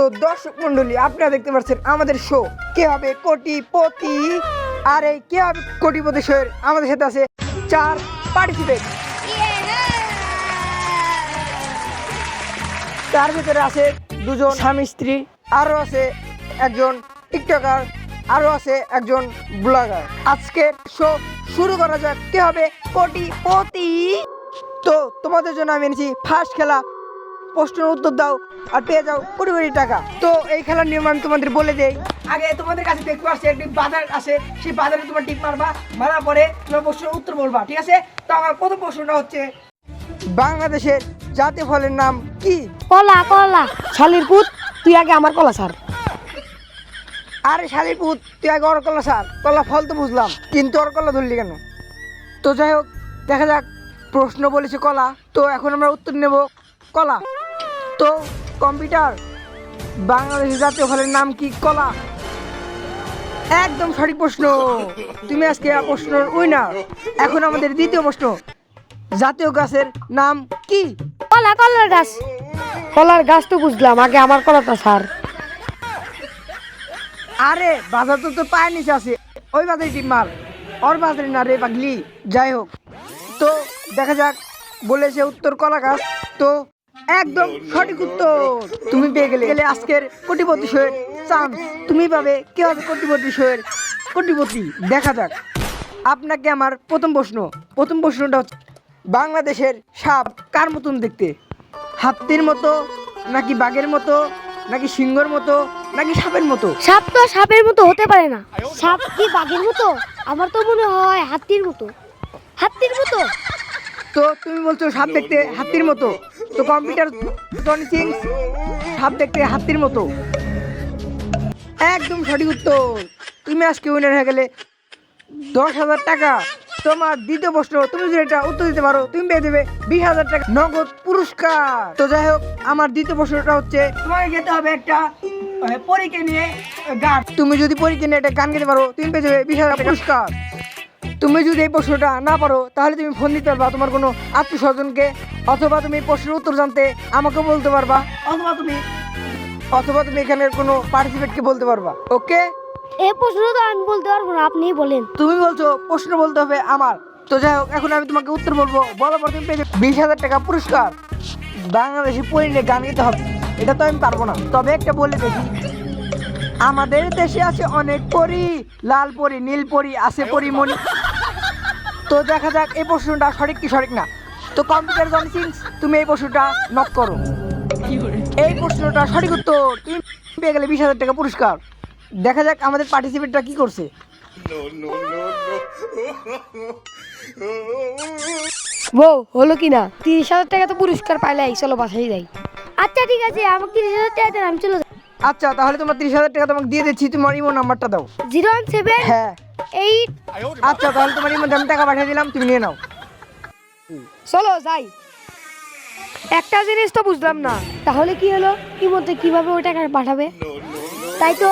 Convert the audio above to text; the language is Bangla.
তো দর্শক মন্ডলী আপনারা দেখতে পাচ্ছেন আমাদের শো কে হবে কোটিপতি? আর এই কে হবে কোটিপতি শো আমাদের সাথে আছে চার পার্টিসিপেন্ট তার ভিতরে আছে দুজন স্বামী স্ত্রী আরও আছে একজন টিকটকার আরও আছে একজন ব্লগার। আজকের শো শুরু করা যাক। কে হবে কোটিপতি? তো তোমাদের জন্য আমি এনেছি ফার্স্ট খেলা প্রশ্নের উত্তর দাও আর পেয়ে যাও কোটি কোটি টাকা। তো এই খেলার নিয়ম আমি তোমাদের বলে দেই। আগে তোমাদের কাছে দেখতে পাচ্ছি একটি বাজার আছে সেই বাজারে তোমার টিক মারবা মারার পরে তোমার প্রশ্নের উত্তর বলবা ঠিক আছে? তো আমার প্রথম প্রশ্নটা হচ্ছে বাংলাদেশের জাতীয় ফলের নাম কি? কলা কলা। শালির পুত তুই আগে আমার কলা স্যার আরে শালির পুত তুই আগে ওর কলা সার কলা ফল তো বুঝলাম কিন্তু ওর কলা ধরলি কেন? তো যাই হোক দেখা যাক প্রশ্ন বলেছে কলা তো এখন আমরা উত্তর নেব কলা। তো কম্পিউটার। বাংলাদেশের জাতীয় ফলের নাম কি কলা? একদম সঠিক প্রশ্ন। তুমি আজকে প্রশ্নের উইনার এখন আমাদের দ্বিতীয় প্রশ্ন। জাতীয় গাছের নাম কি? কলা কলার গাছ। কলার গাছ তো বুঝলাম আগে আমার কলাটা স্যার আরে বাজার তো তোর পায়ের নিচে আছে। ওই বাজারে টিপ মার। ওর বাজারে না রে পাগলি। যাই হোক। তো দেখা যাক বলেছে উত্তর কলা গাছ। তো একদম সঠিক উত্তর। তুমি পেয়ে গেলে গেলে আজকের কোটিপতি শোয়ের চান্স। তুমি পাবে কে হবে কোটিপতি শোয়ের কোটিপতি, দেখা যাক। আপনাকে আমার প্রথম প্রশ্ন। প্রথম প্রশ্নটা হচ্ছে, বাংলাদেশের সাপ কার মতন দেখতে? হাতির মতো, নাকি বাঘের মতো, নাকি সিংহর মতো, নাকি সাপের মতো? সাপ তো সাপের মতো হতে পারে না। সাপ কি বাঘের মতো? আমার তো মনে হয় হাতির মতো। হাতির মতো? তো তুমি বলছো সাপ দেখতে হাতির মতো। তো কম্পিউটার সাপ দেখতে হাতির মতো। একদম সঠিক উত্তর। তুমি আজকে উইনার হয়ে গেলে দশ হাজার টাকা। তোমার দ্বিতীয় প্রশ্ন, তুমি যদি এটা উত্তর দিতে পারো, তুমি পেয়ে দেবে বিশ হাজার টাকা নগদ পুরস্কার। তো যাই হোক, আমার দ্বিতীয় প্রশ্নটা হচ্ছে, তোমাকে যেতে হবে একটা পরীক্ষা নিয়ে গান। তুমি যদি পরীক্ষা নিয়ে একটা গান গেতে পারো, তুমি পেয়ে যাবে বিশ হাজার পুরস্কার। তুমি যদি এই প্রশ্নটা না পারো তাহলে তুমি ফোন দিতে পারবা তোমার কোনো আত্মীয় স্বজনকে অথবা তুমি এই প্রশ্নের উত্তর জানতে আমাকে বলতে পারবা। অথবা তুমি অথবা তুমি এখানের কোনো পার্টিসিপেটকে বলতে পারবা। ওকে এই প্রশ্ন তো আমি বলতে পারব না আপনিই বলেন। তুমি বলছো প্রশ্ন বলতে হবে আমার। তো যাই হোক এখন আমি তোমাকে উত্তর বলব। বলার পর তুমি পেয়ে যাবে বিশ হাজার টাকা পুরস্কার। বাংলাদেশি পরিণে গান গাইতে হবে। এটা তো আমি পারব না। তবে একটা বলে দেখি। আমাদের দেশে আছে অনেক পরি। লাল পরি নীল পরি আছে পরিমণি তো দেখা যাক এই প্রশ্নটা সঠিক কি সঠিক না? তো কম্পিউটার জন সিংস তুমি এই প্রশ্নটা নক করো। এই প্রশ্নটা সঠিক উত্তর তুমি পেয়ে গেলে বিশ হাজার টাকা পুরস্কার। দেখা যাক আমাদের পার্টিসিপেটটা কি করছে। বউ হলো কি না? তিরিশ হাজার টাকা তো পুরস্কার পাইলে চলো বাসায় যাই। আচ্ছা ঠিক আছে আমাকে তিরিশ হাজার টাকা দেন আমি চলে আচ্ছা তাহলে তোমার তিরিশ হাজার টাকা তোমাকে দিয়ে দিচ্ছি তোমার ইমো নাম্বারটা দাও। জিরো ওয়ান সেভেন হ্যাঁ। এইট আচ্ছা তাহলে তোমার ইমো আমি টাকা পাঠিয়ে দিলাম তুমি নিয়ে নাও। চলো যাই। একটা জিনিস তো বুঝলাম না। তাহলে কি হলো? কি বলতে কীভাবে ওই টাকা পাঠাবে? তাই তো।